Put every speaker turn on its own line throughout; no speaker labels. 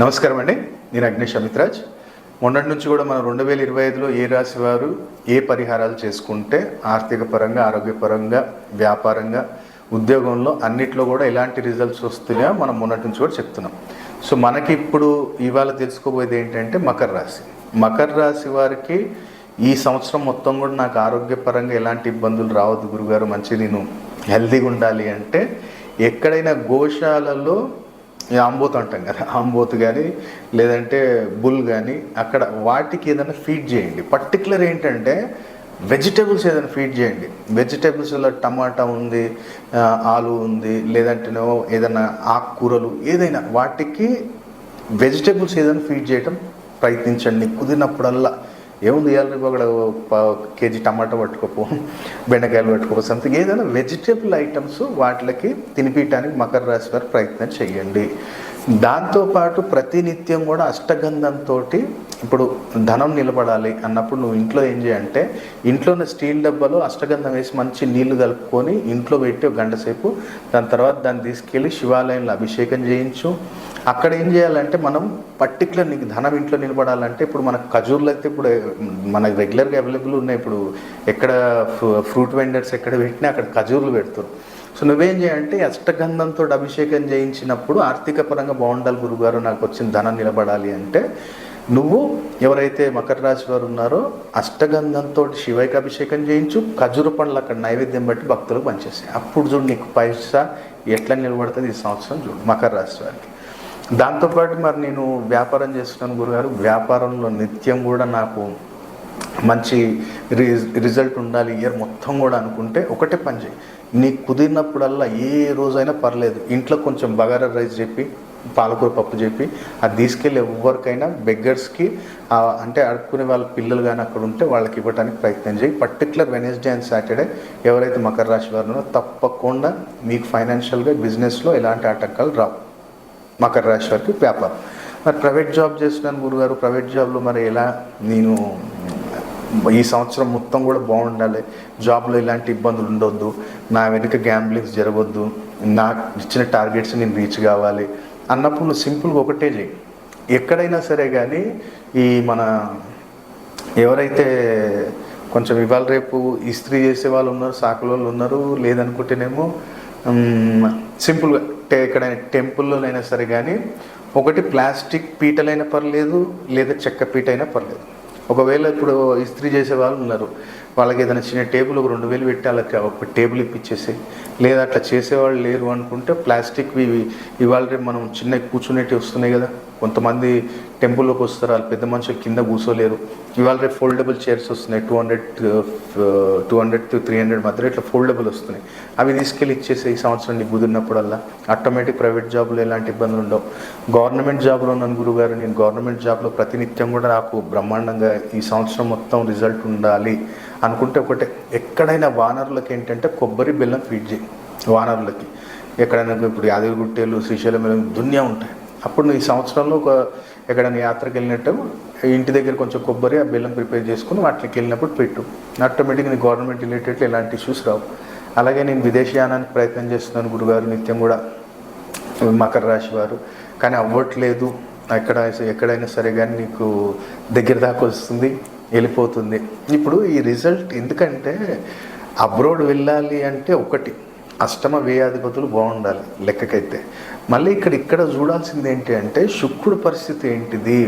నమస్కారం అండి. నేను అగ్నేష్ అమిత్రాజ్. మొన్నటి నుంచి కూడా మనం రెండు వేల ఇరవై ఐదులో ఏ రాశి వారు ఏ పరిహారాలు చేసుకుంటే ఆర్థిక పరంగా ఆరోగ్యపరంగా వ్యాపారంగా ఉద్యోగంలో అన్నిట్లో కూడా ఎలాంటి రిజల్ట్స్ వస్తున్నాయో మనం మొన్నటి నుంచి కూడా చెప్తున్నాం. సో మనకి ఇప్పుడు ఇవాళ తెలుసుకోబోయేది ఏంటంటే మకర రాశి. మకర రాశి వారికి ఈ సంవత్సరం మొత్తం కూడా నాకు ఆరోగ్యపరంగా ఎలాంటి ఇబ్బందులు రావద్దు గురుగారు. మంచి నేను హెల్తీగా ఉండాలి అంటే ఎక్కడైనా గోశాలలో ఆంబోతు అంటాం కదా ఆంబోతు కానీ లేదంటే బుల్ కానీ అక్కడ వాటికి ఏదైనా ఫీడ్ చేయండి. పర్టికులర్ ఏంటంటే వెజిటేబుల్స్ ఏదైనా ఫీడ్ చేయండి. వెజిటేబుల్స్లో టమాటా ఉంది ఆలు ఉంది లేదంటేనో ఏదైనా ఆకుకూరలు ఏదైనా వాటికి వెజిటేబుల్స్ ఏదైనా ఫీడ్ చేయటం ప్రయత్నించండి. కుదిరినప్పుడల్లా ఏముంది ఇవాళ రేపు ప- కేజీ టమాటా పట్టుకోపో బెండకాయలు పట్టుకోపో సంథింగ్ ఏదైనా వెజిటేబుల్ ఐటమ్స్ వాటికి తినిపించడానికి మకర రాశి వారు ప్రయత్నం చేయండి. దాంతోపాటు ప్రతినిత్యం కూడా అష్టగంధంతో ఇప్పుడు ధనం నిలబడాలి అన్నప్పుడు నువ్వు ఇంట్లో ఏం చేయంటే ఇంట్లోనే స్టీల్ డబ్బాలో అష్టగంధం వేసి మంచి నీళ్ళు కలుపుకొని ఇంట్లో పెట్టి ఒక గంట సేపు దాని తర్వాత దాన్ని తీసుకెళ్ళి శివాలయంలో అభిషేకం చేయించు. అక్కడ ఏం చేయాలంటే మనం పర్టికులర్ నీకు ధనం ఇంట్లో నిలబడాలంటే ఇప్పుడు మనకు ఖజూర్లు అయితే ఇప్పుడు మనకు రెగ్యులర్గా అవైలబుల్ ఉన్నాయి. ఇప్పుడు ఎక్కడ ఫ్రూట్ వెండర్స్ ఎక్కడ పెట్టినా అక్కడ ఖజూర్లు పెడతారు. సో నువ్వేం చేయాలంటే అష్టగంధంతో అభిషేకం చేయించినప్పుడు ఆర్థిక పరంగా బాగుండాలి గురుగారు నాకు వచ్చిన ధనం నిలబడాలి అంటే నువ్వు ఎవరైతే మకర రాశి వారు ఉన్నారో అష్టగంధంతో శివైకి అభిషేకం చేయించు ఖజూర పండ్లు అక్కడ నైవేద్యం బట్టి భక్తులకు పనిచేస్తాయి అప్పుడు చూడు నీకు పైసా ఎట్లా నిలబడుతుంది ఈ సంవత్సరం చూడు మకర రాశి వారికి. దాంతోపాటు మరి నేను వ్యాపారం చేస్తున్నాను గురుగారు. వ్యాపారంలో నిత్యం కూడా నాకు మంచి రిజల్ట్ ఉండాలి ఇయర్ మొత్తం కూడా అనుకుంటే ఒకటే పని చేయి. నీకు కుదిరినప్పుడల్లా ఏ రోజైనా పర్లేదు. ఇంట్లో కొంచెం బగారా రైస్ చెప్పి పాలకూర పప్పు చెప్పి అది తీసుకెళ్ళి ఎవరికైనా బెగ్గర్స్కి అంటే అడుక్కునే వాళ్ళ పిల్లలు కానీ అక్కడ ఉంటే వాళ్ళకి ఇవ్వడానికి ప్రయత్నం చేయి. పర్టికులర్ వెనస్డే అండ్ సాటర్డే ఎవరైతే మకర రాశి వారు తప్పకుండా మీకు ఫైనాన్షియల్గా బిజినెస్లో ఎలాంటి ఆటంకాలు రావు. మకర రాశి వారికి వ్యాపారం. మరి ప్రైవేట్ జాబ్ చేస్తున్నాను గురుగారు. ప్రైవేట్ జాబ్లో మరి ఎలా నేను ఈ సంవత్సరం మొత్తం కూడా బాగుండాలి. జాబ్లో ఇలాంటి ఇబ్బందులు ఉండొద్దు. నా వెనుక గ్యాంబ్లింగ్స్ జరగొద్దు. నాకు ఇచ్చిన టార్గెట్స్ నేను రీచ్ కావాలి. అన్నప్పుడు నువ్వు సింపుల్గా ఒకటే చేయి ఎక్కడైనా సరే కానీ ఈ మన ఎవరైతే కొంచెం ఇవాళ రేపు ఇస్త్రీ చేసే వాళ్ళు ఉన్నారు సాకుల వాళ్ళు ఉన్నారు లేదనుకుంటేనేమో సింపుల్గా ఎక్కడైనా టెంపుల్లోనైనా సరే కానీ ఒకటి ప్లాస్టిక్ పీటలైనా పర్లేదు లేదా చెక్క పీట అయినా పర్లేదు. ఒకవేళ ఇప్పుడు ఇస్త్రీ చేసే వాళ్ళు ఉన్నారు. వాళ్ళకి ఏదైనా చిన్న టేబుల్ ఒక రెండు వేలు పెట్టి వాళ్ళకి ఒక టేబుల్ ఇప్పించేసి లేదా అట్లా చేసేవాళ్ళు లేరు అనుకుంటే ప్లాస్టిక్వి ఇవాళ రేపు మనం చిన్న కూర్చునేటివి వస్తున్నాయి కదా. కొంతమంది టెంపుల్లోకి వస్తారు వాళ్ళు పెద్ద మనుషులు కింద కూర్చోలేరు. ఇవాళ రేపు ఫోల్డబుల్ చైర్స్ వస్తున్నాయి two hundred two hundred to three hundred మధ్యలో ఇట్లా ఫోల్డబుల్ వస్తున్నాయి. అవి తీసుకెళ్ళి ఇచ్చేసి ఈ సంవత్సరం నీకు ఆటోమేటిక్ ప్రైవేట్ జాబ్లో ఎలాంటి ఇబ్బందులు ఉండవు. గవర్నమెంట్ జాబ్లో ఉన్నాను గురుగారు నేను గవర్నమెంట్ జాబ్లో ప్రతినిత్యం కూడా నాకు బ్రహ్మాండంగా ఈ సంవత్సరం మొత్తం రిజల్ట్ ఉండాలి అనుకుంటే ఒకటే. ఎక్కడైనా వానరులకు ఏంటంటే కొబ్బరి బెల్లం ఫీడ్ చేయి. వానరులకి. ఎక్కడైనా ఇప్పుడు యాదగిరిగుట్టేలు శ్రీశైలం దున్యా ఉంటాయి. అప్పుడు ఈ సంవత్సరంలో ఒక ఎక్కడైనా యాత్రకు వెళ్ళినట్టు ఇంటి దగ్గర కొంచెం కొబ్బరి ఆ బెల్లం ప్రిపేర్ చేసుకుని వాటికి వెళ్ళినప్పుడు పెట్టు. ఆటోమేటిక్గా నీ గవర్నమెంట్ రిలేటెడ్ ఎలాంటి ఇష్యూస్ రావు. అలాగే నేను విదేశీయానానికి ప్రయత్నం చేస్తున్నాను గురుగారు నిత్యం కూడా. మకర రాశి వారు. కానీ అవ్వట్లేదు. ఎక్కడ ఎక్కడైనా సరే కానీ నీకు దగ్గర దాకా వస్తుంది వెళ్ళిపోతుంది. ఇప్పుడు ఈ రిజల్ట్ ఎందుకంటే అబ్రోడ్ వెళ్ళాలి అంటే ఒకటి అష్టమ వ్యయాధిపతులు బాగుండాలి లెక్కకైతే. మళ్ళీ ఇక్కడ ఇక్కడ చూడాల్సింది ఏంటి అంటే శుక్రుడు పరిస్థితి ఏంటిది?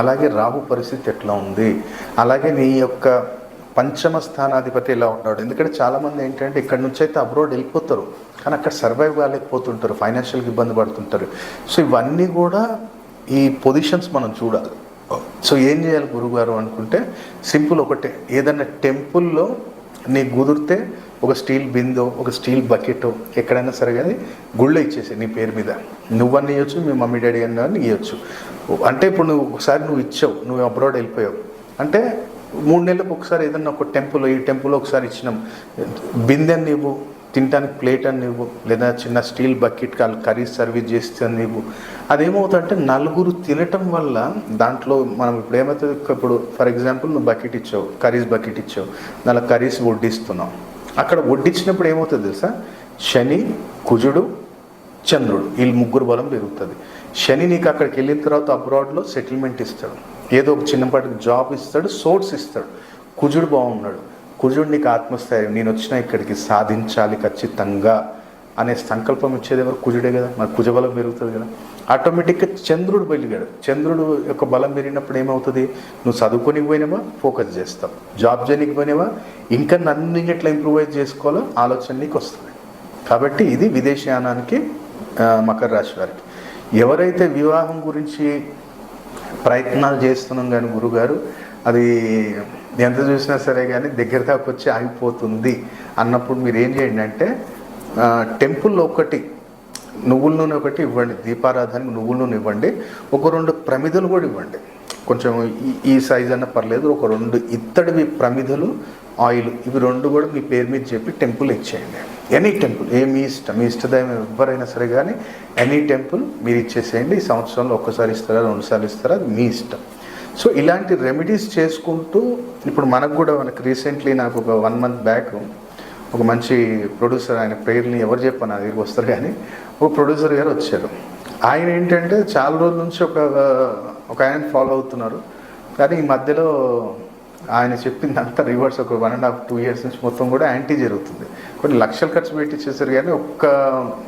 అలాగే రాహు పరిస్థితి ఎట్లా ఉంది? అలాగే నీ యొక్క పంచమ స్థానాధిపతి ఎలా ఉన్నాడు? ఎందుకంటే చాలామంది ఏంటంటే ఇక్కడ నుంచి అయితే అబ్రోడ్ వెళ్ళిపోతారు. కానీ అక్కడ సర్వైవ్ కాలేకపోతుంటారు ఫైనాన్షియల్గా ఇబ్బంది పడుతుంటారు. సో ఇవన్నీ కూడా ఈ పొజిషన్స్ మనం చూడాలి. సో ఏం చేయాలి గురుగారు అనుకుంటే సింపుల్ ఒకటే. ఏదైనా టెంపుల్లో నీకు కుదిరితే ఒక స్టీల్ బిందో ఒక స్టీల్ బకెట్ ఎక్కడైనా సరే కానీ గుళ్ళో ఇచ్చేసే నీ పేరు మీద. నువ్వన్నీ ఇవ్వచ్చు మీ మమ్మీ డాడీ అన్న ఇవ్వచ్చు అంటే ఇప్పుడు నువ్వు ఒకసారి నువ్వు ఇచ్చావు నువ్వు అబ్రాడ్ వెళ్ళిపోయావు. అంటే మూడు నెలలకు ఒకసారి ఏదన్నా ఒక టెంపుల్ ఈ టెంపుల్ ఒకసారి ఇచ్చినాం. బిందె నీవు తినడానికి ప్లేట్ అని ఇవ్వు లేదా చిన్న steel bucket call curry service చేస్తే అని నీవు అదేమవుతుందంటే నలుగురు తినటం వల్ల దాంట్లో మనం ఇప్పుడు ఏమవుతుంది? ఇప్పుడు ఫర్ ఎగ్జాంపుల్ నువ్వు బకెట్ ఇచ్చావు కర్రీస్ బకెట్ ఇచ్చావు. దానిలో కర్రీస్ వడ్డిస్తున్నావు అక్కడ వడ్డించినప్పుడు ఏమవుతుంది తెలుసా? శని కుజుడు చంద్రుడు. వీళ్ళు ముగ్గురు బలం పెరుగుతుంది. శని నీకు అక్కడికి వెళ్ళిన తర్వాత అబ్రాడ్లో సెటిల్మెంట్ ఇస్తాడు. ఏదో ఒక చిన్నపాటి జాబ్ ఇస్తాడు సోర్స్ ఇస్తాడు. కుజుడు బాగున్నాడు. కుజుడు నీకు ఆత్మస్థైర్యం. నేను వచ్చిన ఇక్కడికి సాధించాలి ఖచ్చితంగా. అనే సంకల్పం ఇచ్చేది ఎవరు? కుజుడే కదా. మరి కుజబలం పెరుగుతుంది కదా. ఆటోమేటిక్గా చంద్రుడు పెరిగాడు చంద్రుడు యొక్క బలం పెరిగినప్పుడు ఏమవుతుంది? నువ్వు చదువుకోనికి పోయినావా? ఫోకస్ చేస్తావు. జాబ్ చేయనికి పోయినావా? ఇంకా నన్ను ఎట్లా ఇంప్రూవైజ్ చేసుకోవాలో ఆలోచన నీకు వస్తుంది. కాబట్టి ఇది విదేశయానానికి మకర రాశి వారికి. ఎవరైతే వివాహం గురించి ప్రయత్నాలు చేస్తున్నాం కానీ గురుగారు అది ఎంత చూసినా సరే కానీ దగ్గర దాకా వచ్చి ఆగిపోతుంది అన్నప్పుడు మీరు ఏం చేయండి అంటే టెంపుల్లో ఒకటి నువ్వుల నూనె ఒకటి ఇవ్వండి దీపారాధనకి నువ్వుల నూనె ఇవ్వండి ఒక రెండు ప్రమిదలు కూడా ఇవ్వండి. కొంచెం ఈ- సైజ్ అన్న పర్లేదు ఒక రెండు ఇత్తడివి ప్రమిదలు ఆయిల్ ఇవి రెండు కూడా మీ పేరు మీద చెప్పి టెంపుల్ ఇచ్చేయండి. ఎనీ టెంపుల్ ఏ మీ ఇష్టం మీ ఇష్టదైవం ఎవరైనా సరే కానీ ఎనీ టెంపుల్ మీరు ఇచ్చేసేయండి. ఈ సంవత్సరంలో ఒక్కసారి ఇస్తారా రెండుసార్లు ఇస్తారా అది మీ ఇష్టం. సో ఇలాంటి రెమెడీస్ చేసుకుంటూ ఇప్పుడు మనకు కూడా మనకు రీసెంట్లీ నాకు ఒక వన్ మంత్ బ్యాక్ ఒక మంచి ప్రొడ్యూసర్ ఆయన పేరుని ఎవరు చెప్పాను నా దగ్గరికి వస్తారు కానీ ఒక ప్రొడ్యూసర్ గారు వచ్చారు. ఆయన ఏంటంటే చాలా రోజుల నుంచి ఒక ఒక ఆయన ఫాలో అవుతున్నారు. కానీ ఈ మధ్యలో ఆయన చెప్పింది అంతా రివర్స్ ఒక one and half two years నుంచి మొత్తం కూడా యాంటీ జరుగుతుంది. కొన్ని లక్షలు ఖర్చు పెట్టి చేశారు కానీ ఒక్క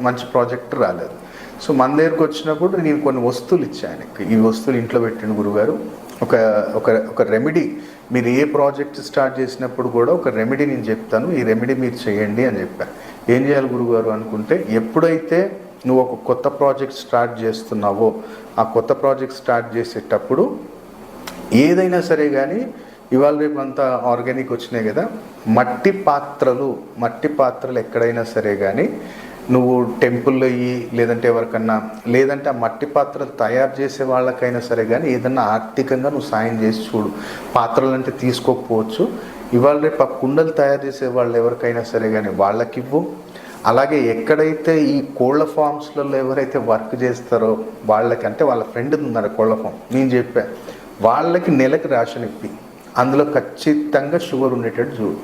మంచి ప్రాజెక్ట్ రాలేదు. సో మన దగ్గరకు వచ్చినప్పుడు నేను కొన్ని వస్తువులు ఇచ్చాను ఆయనకి. ఈ వస్తువులు ఇంట్లో పెట్టిన గురుగారు ఒక ఒక ఒక రెమెడీ మీరు ఏ ప్రాజెక్ట్ స్టార్ట్ చేసినప్పుడు కూడా ఒక రెమెడీ నేను చెప్తాను ఈ రెమెడీ మీరు చేయండి అని చెప్పాను ఏం చేయాలి గురుగారు అనుకుంటే ఎప్పుడైతే నువ్వు ఒక కొత్త ప్రాజెక్ట్ స్టార్ట్ చేస్తున్నావో ఆ కొత్త ప్రాజెక్ట్ స్టార్ట్ చేసేటప్పుడు ఏదైనా సరే కానీ ఇవాళ రేపు అంతా ఆర్గానిక్ వచ్చినాయి కదా మట్టి పాత్రలు మట్టి పాత్రలు ఎక్కడైనా సరే కానీ నువ్వు టెంపుల్లో అయ్యి లేదంటే ఎవరికన్నా లేదంటే ఆ మట్టి పాత్రలు తయారు చేసే వాళ్ళకైనా సరే కానీ ఏదన్నా ఆర్థికంగా నువ్వు సాయం చేసి చూడు. పాత్రలు అంటే తీసుకోకపోవచ్చు. ఇవాళ రేపు ఆ కుండలు తయారు చేసే వాళ్ళు ఎవరికైనా సరే కానీ వాళ్ళకి ఇవ్వు అలాగే ఎక్కడైతే ఈ కోళ్ళ ఫామ్స్లలో ఎవరైతే వర్క్ చేస్తారో వాళ్ళకి అంటే వాళ్ళ ఫ్రెండ్ ఉన్నారు కోళ్ళ ఫామ్. నేను చెప్పా వాళ్ళకి నెలకి రేషన్ ఇప్పి. అందులో ఖచ్చితంగా షుగర్ ఉండేటట్టు చూడు.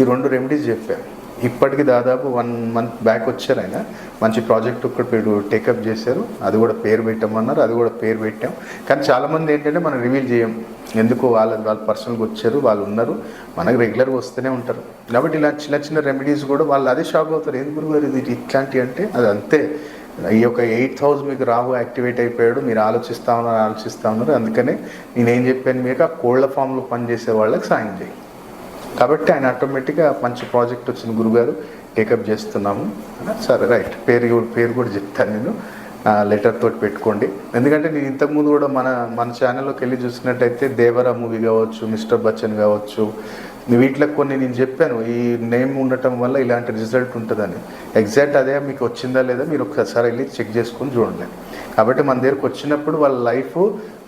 ఈ రెండు రెమెడీస్ చెప్పాను ఇప్పటికి దాదాపు వన్ మంత్ బ్యాక్ వచ్చారు ఆయన. మంచి ప్రాజెక్ట్ ఒకటి వీడు టేకప్ చేశారు. అది కూడా పేరు పెట్టమన్నారు అది కూడా పేరు పెట్టాం. కానీ చాలామంది ఏంటంటే మనం రివీల్ చేయం. ఎందుకు వాళ్ళ వాళ్ళ పర్సనల్గా వచ్చారు వాళ్ళు ఉన్నారు. మనకు రెగ్యులర్గా వస్తూనే ఉంటారు. కాబట్టి ఇలా చిన్న చిన్న రెమెడీస్ కూడా వాళ్ళు అదే షాక్ అవుతారు. ఎందుకు గురుగారు ఇది ఇట్లాంటివి అంటే? అది అంతే. ఈ యొక్క ఎయిట్ హౌస్ మీకు రాహు యాక్టివేట్ అయిపోయాడు మీరు ఆలోచిస్తా ఉన్నారు ఆలోచిస్తా ఉన్నారు. అందుకనే నేనేం చెప్పాను మీకు ఆ కోళ్ళ ఫామ్లో పనిచేసే వాళ్ళకి సాయం చేయి. కాబట్టి ఆయన ఆటోమేటిక్గా మంచి ప్రాజెక్ట్ వచ్చిన గురుగారు. టేకప్ చేస్తున్నాము. సరే రైట్ పేరు పేరు కూడా చెప్తాను నేను. లెటర్ తోటి పెట్టుకోండి. ఎందుకంటే నేను ఇంతకుముందు కూడా మన మన ఛానల్లోకి వెళ్ళి చూసినట్టయితే దేవరా మూవీ కావచ్చు మిస్టర్ బచ్చన్ కావచ్చు వీటిలో కొన్ని నేను చెప్పాను. ఈ నేమ్ ఉండటం వల్ల ఇలాంటి రిజల్ట్ ఉంటుందని. ఎగ్జాక్ట్ అదే మీకు వచ్చిందా లేదా మీరు ఒకసారి వెళ్ళి చెక్ చేసుకొని చూడండి. కాబట్టి మన దగ్గరకు వచ్చినప్పుడు వాళ్ళ లైఫ్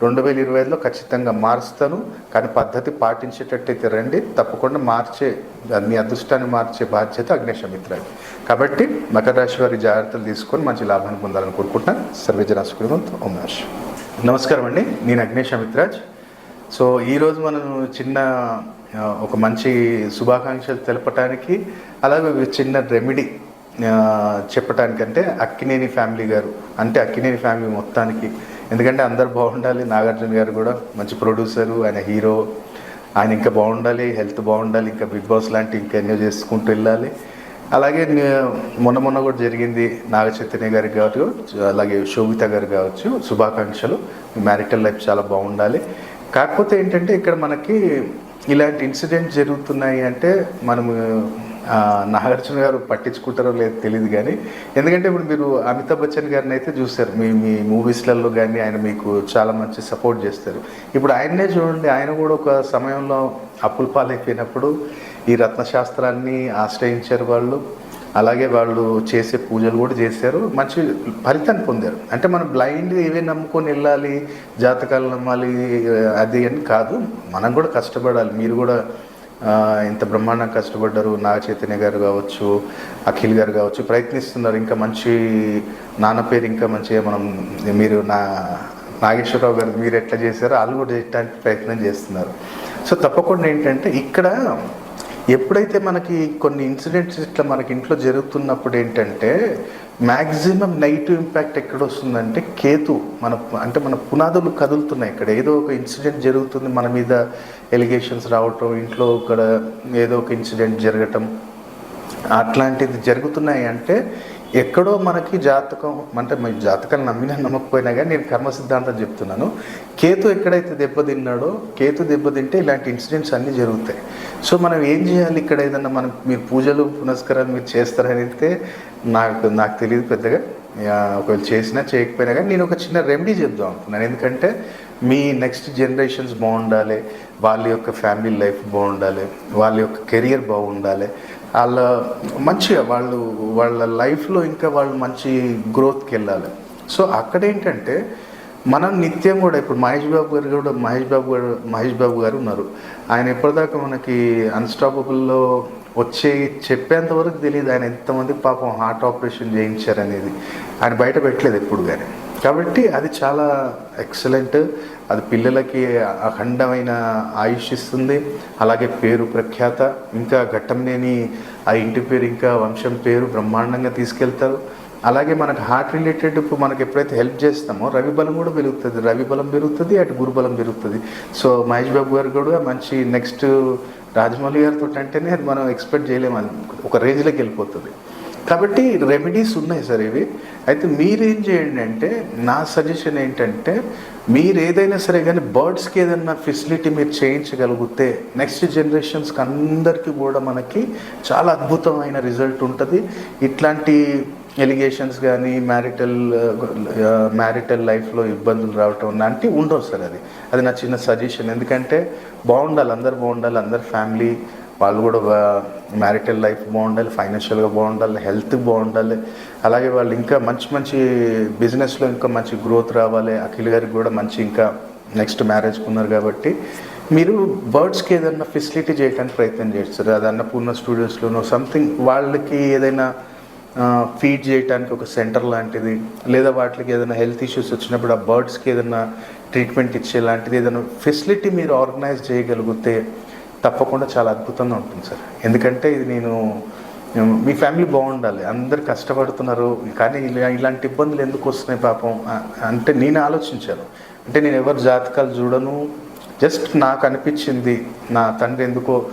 రెండు వేల ఇరవై ఐదులో ఖచ్చితంగా మారుస్తాను. కానీ పద్ధతి పాటించేటట్టయితే రండి. తప్పకుండా మార్చే మీ అదృష్టాన్ని మార్చే బాధ్యత అగ్నేశమిత్రాది కాబట్టి మకర రాశి వారి జాగ్రత్తలు తీసుకొని మంచి లాభాన్ని పొందాలని కోరుకుంటున్నాను సర్వేజన సుఖవంత్ ఓం నమః నమస్కారం అండి. నేను అగ్నేశమిత్రాజ్. సో ఈరోజు మనం చిన్న ఒక మంచి శుభాకాంక్షలు తెలపటానికి అలాగే చిన్న రెమెడీ చెప్పటానికంటే అక్కినేని ఫ్యామిలీ గారు అంటే అక్కినేని ఫ్యామిలీ మొత్తానికి. ఎందుకంటే అందరు బాగుండాలి. నాగార్జున గారు కూడా మంచి ప్రొడ్యూసరు ఆయన హీరో. ఆయన ఇంకా బాగుండాలి హెల్త్ బాగుండాలి ఇంకా బిగ్ బాస్ లాంటి ఇంకా ఎన్నో చేసుకుంటూ వెళ్ళాలి. అలాగే మొన్న మొన్న కూడా జరిగింది నాగ చైతన్య గారికి కావచ్చు అలాగే శోభిత గారు కావచ్చు శుభాకాంక్షలు. మ్యారిటల్ లైఫ్ చాలా బాగుండాలి. కాకపోతే ఏంటంటే ఇక్కడ మనకి ఇలాంటి ఇన్సిడెంట్ జరుగుతున్నాయి అంటే మనము నాగార్జున గారు పట్టించుకుంటారో లేదో తెలియదు కానీ ఎందుకంటే ఇప్పుడు మీరు అమితాబ్ బచ్చన్ గారిని అయితే చూస్తారు మీ మీ మూవీస్లలో కానీ ఆయన మీకు చాలా మంచి సపోర్ట్ చేస్తారు. ఇప్పుడు ఆయన్నే చూడండి ఆయన కూడా ఒక సమయంలో అప్పుల పాలైపోయినప్పుడు ఈ రత్నశాస్త్రాన్ని ఆశ్రయించారు వాళ్ళు. అలాగే వాళ్ళు చేసే పూజలు కూడా చేశారు. మంచి ఫలితాన్ని పొందారు. అంటే మనం బ్లైండ్ ఏవే నమ్ముకొని వెళ్ళాలి జాతకాలు నమ్మాలి అది అని కాదు. మనం కూడా కష్టపడాలి. మీరు కూడా ఇంత బ్రహ్మాండంగా కష్టపడ్డారు నాగ చైతన్య గారు కావచ్చు అఖిల్ గారు కావచ్చు ప్రయత్నిస్తున్నారు. ఇంకా మంచి నాన్న పేరు ఇంకా మంచిగా మనం మీరు నా నాగేశ్వరరావు గారు మీరు ఎట్లా చేశారో వాళ్ళు కూడా చేయడానికి ప్రయత్నం చేస్తున్నారు. సో తప్పకుండా ఏంటంటే ఇక్కడ ఎప్పుడైతే మనకి కొన్ని ఇన్సిడెంట్స్ ఇట్లా మనకి ఇంట్లో జరుగుతున్నప్పుడు ఏంటంటే మ్యాక్సిమం నెగిటివ్ ఇంపాక్ట్ ఎక్కడ వస్తుందంటే కేతు మన అంటే మన పునాదులు కదులుతున్నాయి ఇక్కడ. ఏదో ఒక ఇన్సిడెంట్ జరుగుతుంది మన మీద ఎలిగేషన్స్ రావటం ఇంట్లో ఇక్కడ ఏదో ఒక ఇన్సిడెంట్ జరగటం అట్లాంటిది జరుగుతున్నాయి అంటే ఎక్కడో మనకి జాతకం అంటే మీ జాతకాలు నమ్మినా నమ్మకపోయినా కానీ నేను కర్మ సిద్ధాంతం చెప్తున్నాను. కేతు ఎక్కడైతే దెబ్బతిన్నాడో కేతు దెబ్బతింటే ఇలాంటి ఇన్సిడెంట్స్ అన్నీ జరుగుతాయి. సో మనం ఏం చేయాలి ఇక్కడ ఏదన్నా మనం మీరు పూజలు పునస్కారాలు మీరు చేస్తారని అయితే నాకు నాకు తెలియదు పెద్దగా. ఒకవేళ చేసినా చేయకపోయినా కానీ నేను ఒక చిన్న రెమెడీ చెప్దాం అనుకున్నాను. ఎందుకంటే మీ నెక్స్ట్ జనరేషన్స్ బాగుండాలి వాళ్ళ యొక్క ఫ్యామిలీ లైఫ్ బాగుండాలి వాళ్ళ యొక్క కెరియర్ బాగుండాలి. వాళ్ళ మంచిగా వాళ్ళు వాళ్ళ లైఫ్లో ఇంకా వాళ్ళు మంచి గ్రోత్కి వెళ్ళాలి. సో అక్కడ ఏంటంటే మనం నిత్యం కూడా ఇప్పుడు మహేష్ బాబు గారు కూడా మహేష్ బాబు గారు మహేష్ బాబు గారు ఉన్నారు. ఆయన ఎప్పటిదాకా మనకి అన్స్టాపబుల్లో వచ్చి చెప్పేంత వరకు తెలియదు. ఆయన ఎంతమంది పాపం హార్ట్ ఆపరేషన్ చేయించారనేది. ఆయన బయట పెట్టలేదు ఎప్పుడు కానీ. కాబట్టి అది చాలా ఎక్సలెంట్ అది పిల్లలకి అఖండమైన ఆయుష్ ఇస్తుంది. అలాగే పేరు ప్రఖ్యాత ఇంకా ఘట్టంనేని ఆ ఇంటి పేరు ఇంకా వంశం పేరు బ్రహ్మాండంగా తీసుకెళ్తారు. అలాగే మనకు హార్ట్ రిలేటెడ్ ఇప్పుడు మనకు ఎప్పుడైతే హెల్ప్ చేస్తామో రవి బలం కూడా పెరుగుతుంది. రవి బలం పెరుగుతుంది అటు గురు బలం పెరుగుతుంది. సో మహేష్ బాబు గారు కూడా మంచి నెక్స్ట్ రాజమౌళి గారితో అంటేనే అది మనం ఎక్స్పెక్ట్ చేయలేము. ఒక రేంజ్లోకి వెళ్ళిపోతుంది. కాబట్టి రెమెడీస్ ఉన్నాయి సార్ ఇవి. అయితే మీరేం చేయండి అంటే నా సజెషన్ ఏంటంటే మీరు ఏదైనా సరే కానీ బర్డ్స్కి ఏదైనా ఫెసిలిటీ మీరు చేయించగలిగితే నెక్స్ట్ జనరేషన్స్కి అందరికీ కూడా మనకి చాలా అద్భుతమైన రిజల్ట్ ఉంటుంది. ఇట్లాంటి ఎలిగేషన్స్ కానీ మ్యారిటల్ మ్యారిటల్ లైఫ్లో ఇబ్బందులు రావటం లాంటివి ఉండవు సార్ అది. అది నా చిన్న సజెషన్ ఎందుకంటే బాగుండాలి అందరు బాగుండాలి అందరు ఫ్యామిలీ వాళ్ళు కూడా మ్యారిటల్ లైఫ్ బాగుండాలి ఫైనాన్షియల్గా బాగుండాలి హెల్త్ బాగుండాలి. అలాగే వాళ్ళు ఇంకా మంచి మంచి బిజినెస్లో ఇంకా మంచి గ్రోత్ రావాలి. అఖిల్ గారికి కూడా మంచి ఇంకా నెక్స్ట్ మ్యారేజ్కి ఉన్నారు కాబట్టి మీరు బర్డ్స్కి ఏదైనా ఫెసిలిటీ చేయడానికి ప్రయత్నం చేస్తారు అది అన్నపూర్ణ స్టూడియోస్లోనో సంథింగ్ వాళ్ళకి ఏదైనా ఫీడ్ చేయడానికి ఒక సెంటర్ లాంటిది లేదా వాటికి ఏదైనా హెల్త్ ఇష్యూస్ వచ్చినప్పుడు ఆ బర్డ్స్కి ఏదైనా ట్రీట్మెంట్ ఇచ్చే లాంటిది ఏదైనా ఫెసిలిటీ మీరు ఆర్గనైజ్ చేయగలిగితే తప్పకుండా చాలా అద్భుతంగా ఉంటుంది సార్. ఎందుకంటే ఇది నేను మీ ఫ్యామిలీ బాగుండాలి. అందరు కష్టపడుతున్నారు. కానీ ఇలా ఇలాంటి ఇబ్బందులు ఎందుకు వస్తున్నాయి పాపం? అంటే నేను ఆలోచించాను. అంటే నేను ఎవరు జాతకాలు చూడను. జస్ట్ నాకు అనిపించింది నా తండ్రి ఎందుకో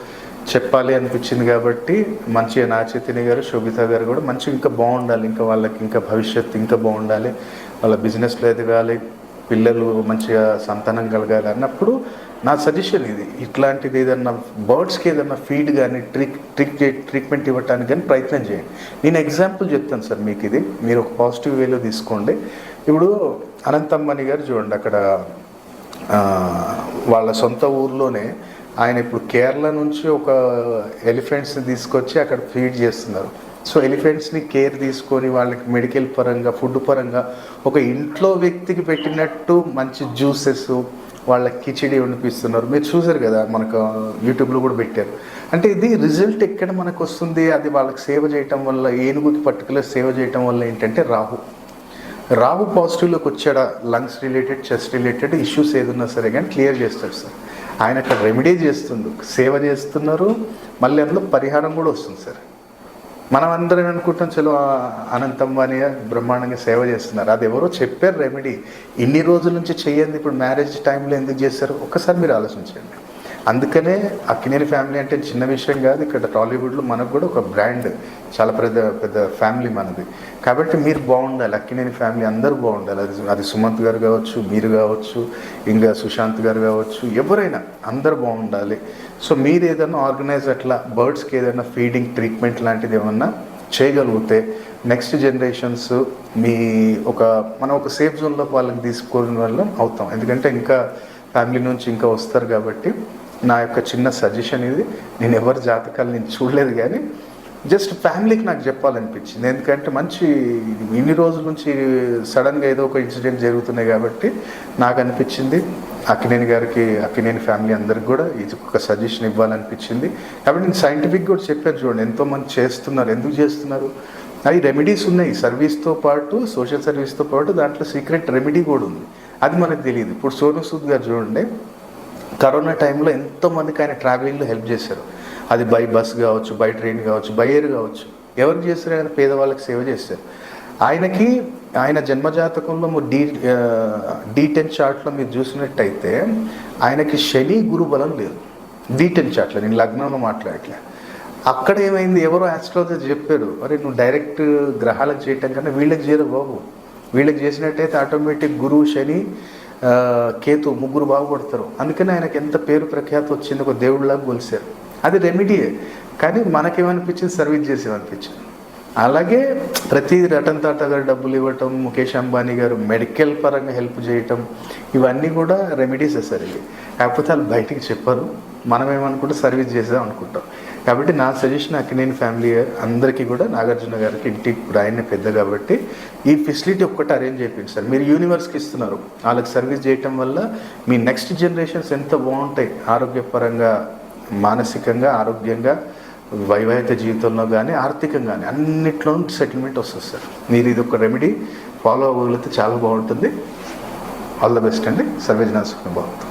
చెప్పాలి అనిపించింది కాబట్టి మంచిగా నా చైతన్య గారు శోభిత గారు కూడా మంచిగా ఇంకా బాగుండాలి. ఇంకా వాళ్ళకి ఇంకా భవిష్యత్తు ఇంకా బాగుండాలి. వాళ్ళ బిజినెస్లో ఎదగాలి. పిల్లలు మంచిగా సంతానం కలగాలి అన్నప్పుడు నా సజెషన్ ఇది. ఇట్లాంటిది ఏదన్నా బర్డ్స్కి ఏదన్నా ఫీడ్ కానీ ట్రిక్ ట్రిక్ ట్రీట్మెంట్ ఇవ్వటానికి కానీ ప్రయత్నం చేయండి. నేను ఎగ్జాంపుల్ చెప్తాను సార్ మీకు ఇది. మీరు ఒక పాజిటివ్ వేలో తీసుకోండి. ఇప్పుడు అనంతమ్మని గారు చూడండి అక్కడ వాళ్ళ సొంత ఊర్లోనే ఆయన ఇప్పుడు కేరళ నుంచి ఒక ఎలిఫెంట్స్ని తీసుకొచ్చి అక్కడ ఫీడ్ చేస్తున్నారు. సో ఎలిఫెంట్స్ని కేర్ తీసుకొని వాళ్ళకి మెడికల్ పరంగా ఫుడ్ పరంగా ఒక ఇంట్లో వ్యక్తికి పెట్టినట్టు మంచి జ్యూసెస్ వాళ్ళకి కిచిడి వండిపిస్తున్నారు మీరు చూసారు కదా మనకు యూట్యూబ్లో కూడా పెట్టారు. అంటే ఇది రిజల్ట్ ఎక్కడ మనకు వస్తుంది? అది వాళ్ళకి సేవ చేయటం వల్ల ఏనుగుకి పర్టికులర్ సేవ చేయటం వల్ల ఏంటంటే రాహు. రాహు పాజిటివ్లోకి వచ్చాడా? Lungs related chest related issues ఏదన్నా సరే కానీ క్లియర్ చేస్తాడు సార్. ఆయన అక్కడ రెమెడీ చేస్తుండు. సేవ చేస్తున్నారు మళ్ళీ అందులో పరిహారం కూడా వస్తుంది సార్. మనం అందరం అనుకుంటాం చలో అనంతం అని బ్రహ్మాండంగా సేవ చేస్తున్నారు. అది ఎవరో చెప్పారు రెమెడీ. ఇన్ని రోజుల నుంచి చేయండి ఇప్పుడు మ్యారేజ్ టైంలో ఎందుకు చేశారు? ఒక్కసారి మీరు ఆలోచించండి. అందుకనే అక్కినేని ఫ్యామిలీ అంటే చిన్న విషయం కాదు ఇక్కడ టాలీవుడ్లో మనకు కూడా ఒక బ్రాండ్ చాలా పెద్ద పెద్ద ఫ్యామిలీ మనది. కాబట్టి మీరు బాగుండాలి అక్కినేని ఫ్యామిలీ అందరూ బాగుండాలి. అది అది సుమంత్ గారు కావచ్చు మీరు కావచ్చు ఇంకా సుశాంత్ గారు కావచ్చు ఎవరైనా అందరూ బాగుండాలి. సో మీరు ఏదైనా ఆర్గనైజ్ అట్లా బర్డ్స్కి ఏదైనా ఫీడింగ్ ట్రీట్మెంట్ లాంటిది ఏమన్నా చేయగలిగితే నెక్స్ట్ జనరేషన్స్ మీ ఒక మనం ఒక సేఫ్ జోన్లో వాళ్ళకి తీసుకోవడం వల్ల అవుతాం. ఎందుకంటే ఇంకా ఫ్యామిలీ నుంచి ఇంకా వస్తారు కాబట్టి నా యొక్క చిన్న సజెషన్ ఇది. నేను ఎవరి జాతకాలు నేను చూడలేదు కానీ జస్ట్ ఫ్యామిలీకి నాకు చెప్పాలనిపించింది. ఎందుకంటే మంచి ఇన్ని రోజుల నుంచి సడన్గా ఏదో ఒక ఇన్సిడెంట్ జరుగుతున్నాయి కాబట్టి నాకు అనిపించింది. అక్కినేని గారికి అక్కినేని ఫ్యామిలీ అందరికి కూడా ఇది ఒక సజెషన్ ఇవ్వాలనిపించింది. కాబట్టి నేను సైంటిఫిక్ కూడా చెప్పాను చూడండి ఎంతోమంది చేస్తున్నారు ఎందుకు చేస్తున్నారు? అవి రెమెడీస్ ఉన్నాయి. సర్వీస్తో పాటు సోషల్ సర్వీస్తో పాటు దాంట్లో సీక్రెట్ రెమెడీ కూడా ఉంది. అది మనకు తెలియదు. ఇప్పుడు సోను సూద్ గారు చూడండి కరోనా టైంలో ఎంతోమందికి ఆయన ట్రావెలింగ్లో హెల్ప్ చేశారు. అది బై బస్ కావచ్చు బై ట్రైన్ కావచ్చు బై ఎయిర్ కావచ్చు. ఎవరు చేస్తారు ఆయన పేదవాళ్ళకి సేవ చేస్తారు ఆయనకి ఆయన జన్మజాతకంలో డీ డీ టెన్ చార్ట్లో మీరు చూసినట్టయితే ఆయనకి శని గురు బలం లేదు. డీ టెన్ చార్ట్లో నేను లగ్నంలో మాట్లాడట్లే. అక్కడ ఏమైంది? ఎవరో ఆస్ట్రాలజర్ చెప్పారు అరే నువ్వు డైరెక్ట్ గ్రహాలకు చేయటం కన్నా వీళ్ళకి చేయరు బాబు. వీళ్ళకి చేసినట్టయితే ఆటోమేటిక్ గురువు శని కేతు ముగ్గురు బాగుపడతారు. అందుకని ఆయనకి ఎంత పేరు ప్రఖ్యాతి వచ్చింది ఒక దేవుడిలాగా కొలిశారు. అది రెమెడీయే కానీ మనకేమనిపించింది? సర్వీస్ చేసేమనిపించింది అలాగే ప్రతి రతన్ టాటా గారు డబ్బులు ఇవ్వటం ముఖేష్ అంబానీ గారు మెడికల్ పరంగా హెల్ప్ చేయటం ఇవన్నీ కూడా రెమిడీస్ సార్ ఇవి కాకపోతే వాళ్ళు బయటికి చెప్పరు. మనం ఏమనుకుంటే సర్వీస్ చేసాం అనుకుంటాం కాబట్టి నా సజెషన్ అక్కినేని ఫ్యామిలీ అందరికీ కూడా నాగార్జున గారికి ఇంటికి ఇప్పుడు ఆయన పెద్ద కాబట్టి ఈ ఫెసిలిటీ ఒక్కటి అరేంజ్ చేయండి సార్. మీరు యూనివర్స్కి ఇస్తున్నారు. వాళ్ళకి సర్వీస్ చేయటం వల్ల మీ నెక్స్ట్ జనరేషన్స్ ఎంత బాగుంటాయి? ఆరోగ్యపరంగా మానసికంగా ఆరోగ్యంగా వైవాహిక జీవితంలో కానీ ఆర్థికంగా కానీ సెటిల్మెంట్ వస్తుంది సార్. మీరు ఇది ఒక రెమెడీ. ఫాలో అవ్వగలిగితే చాలా బాగుంటుంది. ఆల్ ద బెస్ట్ అండి. సర్వేజన సుఖం బాగుంటుంది.